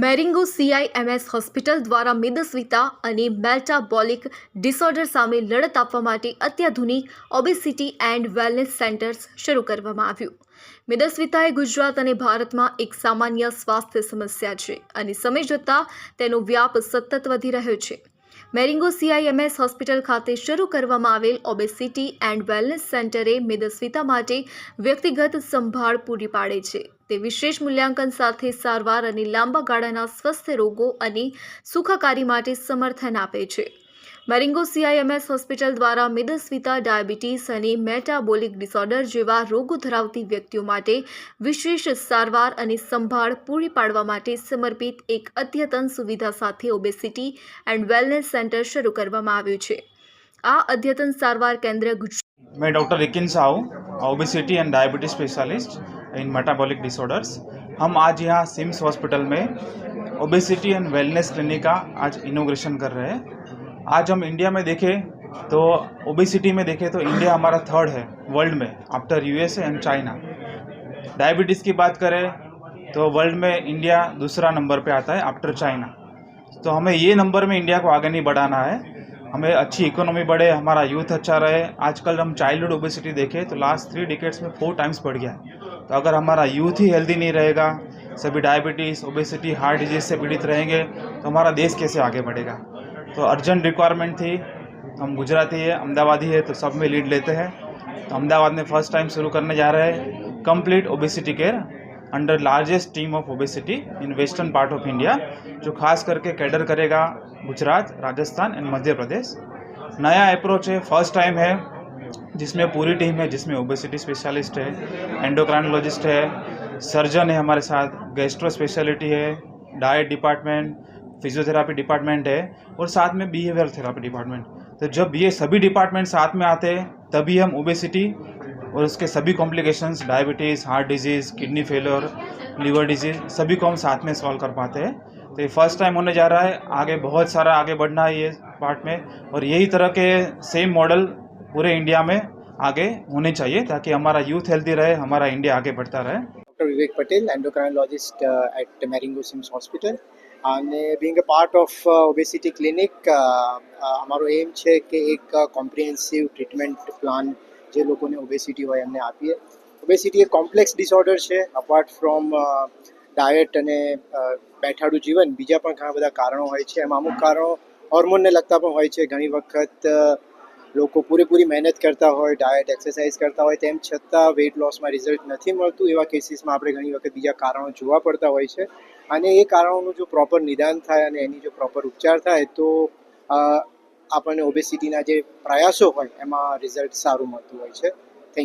મેરિંગો CIMS hospital દ્વારા મેદસ્વીતા અને metabolic disorder સામે લડત આપવા માટે અત્યાધુનિક ઓબેસિટી એન્ડ વેલનેસ સેન્ટર્સ શરૂ કરવામાં આવ્યું. મેદસ્વીતા ગુજરાત અને ભારતમાં એક સામાન્ય સ્વાસ્થ્ય સમસ્યા છે અને સમય જતાં તેનો વ્યાપ સતત વધી રહ્યો છે. મેરિંગો સીઆઈએમએસ હોસ્પિટલ ખાતે શરૂ કરવામાં આવેલ ઓબેસિટી એન્ડ વેલનેસ સેન્ટરે મેદસ્વીતા માટે વ્યક્તિગત સંભાળ પૂરી પાડે છે. તે વિશેષ મૂલ્યાંકન સાથે સારવાર અને લાંબા ગાળાના સ્વસ્થ રોગો અને સુખાકારી માટે સમર્થન આપે છે. મેરિંગો સીઆઈએમએસ હોસ્પિટલ દ્વારા મેદસ્વીતા, ડાયાબિટીસ અને મેટાબોલિક ડિસઓર્ડર જેવા રોગો ધરાવતી વ્યક્તિઓ માટે વિશેષ સારવાર અને સંભાળ પૂરી પાડવા માટે સમર્પિત એક અદ્યતન સુવિધા સાથે ઓબેસિટી એન્ડ વેલનેસ સેન્ટર શરૂ કરવામાં આવ્યું છે. આ અદ્યતન સારવાર કેન્દ્ર ગુજરાત मैं doctor Rikin Sahu obesity and diabetes specialist in metabolic disorders हम आज यहाँ सिम्स हॉस्पिटल में ओबिसिटी एंड वेलनेस क्लिनिक का आज इनोग्रेशन कर रहे हैं आज हम इंडिया में देखें तो ओबिसिटी में देखें तो इंडिया हमारा थर्ड है वर्ल्ड में after USA and China diabetes की बात करें तो वर्ल्ड में इंडिया दूसरा नंबर पे आता है आफ्टर चाइना तो हमें ये नंबर में इंडिया को आगे नहीं बढ़ाना है हमें अच्छी इकोनॉमी बढ़े, हमारा यूथ अच्छा रहे। आजकल हम चाइल्डहुड ओबेसिटी देखें तो लास्ट थ्री डिकेट्स में फोर टाइम्स बढ़ गया तो अगर हमारा यूथ ही हेल्दी नहीं रहेगा, सभी डायबिटीज़ ओबेसिटी हार्ट डिज़ीज़ से पीड़ित रहेंगे तो हमारा देश कैसे आगे बढ़ेगा? तो अर्जेंट रिक्वायरमेंट थी हम गुजराती है, अहमदाबादी है तो सब में लीड लेते हैं। तो अहमदाबाद में फ़र्स्ट टाइम शुरू करने जा रहे हैं। Complete obesity care under largest team of obesity in western part of India जो खास करके कैडर करेगा गुजरात, राजस्थान एंड मध्य प्रदेश। नया अप्रोच है फ़र्स्ट टाइम है, जिसमें पूरी टीम है, जिसमें ओबेसिटी स्पेशलिस्ट है एंडोक्राइनोलॉजिस्ट है सर्जन है हमारे साथ गैस्ट्रो स्पेशलिटी है डाइट डिपार्टमेंट फिजियोथेरापी डिपार्टमेंट है, और साथ में बिहेवियर थेरापी डिपार्टमेंट तो जब ये सभी डिपार्टमेंट साथ में आते हैं, तभी हम ओबेसिटी और उसके सभी complications diabetes heart disease kidney failure liver disease सभी को हम साथ में सॉल्व कर पाते हैं तो ये फर्स्ट टाइम होने जा रहा है आगे बहुत सारा आगे बढ़ना है ये पार्ट में और यही तरह के सेम मॉडल पूरे इंडिया में आगे होने चाहिए ताकि हमारा यूथ हेल्दी रहे हमारा इंडिया आगे बढ़ता रहे doctor Vivek Patel endocrinologist at Marengo CIMS hospital અને being a part of obesity clinic અમારો એમ છે કે એક કોમ્પ્રિહેન્સિવ ટ્રીટમેન્ટ પ્લાન જે લોકોને ઓબેસિટી હોય એમને આપીએ. ઓબેસિટી એ કોમ્પ્લેક્સ ડિસઓર્ડર છે. અપાર્ટ ફ્રોમ ડાયટ અને બેઠાડું જીવન, બીજા પણ ઘણા બધા કારણો હોય છે. એમાં અમુક કારણો હોર્મોનને લગતા પણ હોય છે. ઘણી વખત લોકો પૂરેપૂરી મહેનત કરતા હોય ડાયટ એક્સરસાઇઝ કરતા હોય, તેમ છતાં વેઇટ લોસમાં રિઝલ્ટ નથી મળતું. એવા કેસીસમાં આપણે ઘણી વખત બીજા કારણો જોવા પડતા હોય છે. અને એ કારણોનું જો પ્રોપર નિદાન થાય અને એની જો પ્રોપર ઉપચાર થાય, તો આપણને ઓબેસિટીના જે પ્રયાસો હોય એમાં રિઝલ્ટ સારું મળતું હોય છે.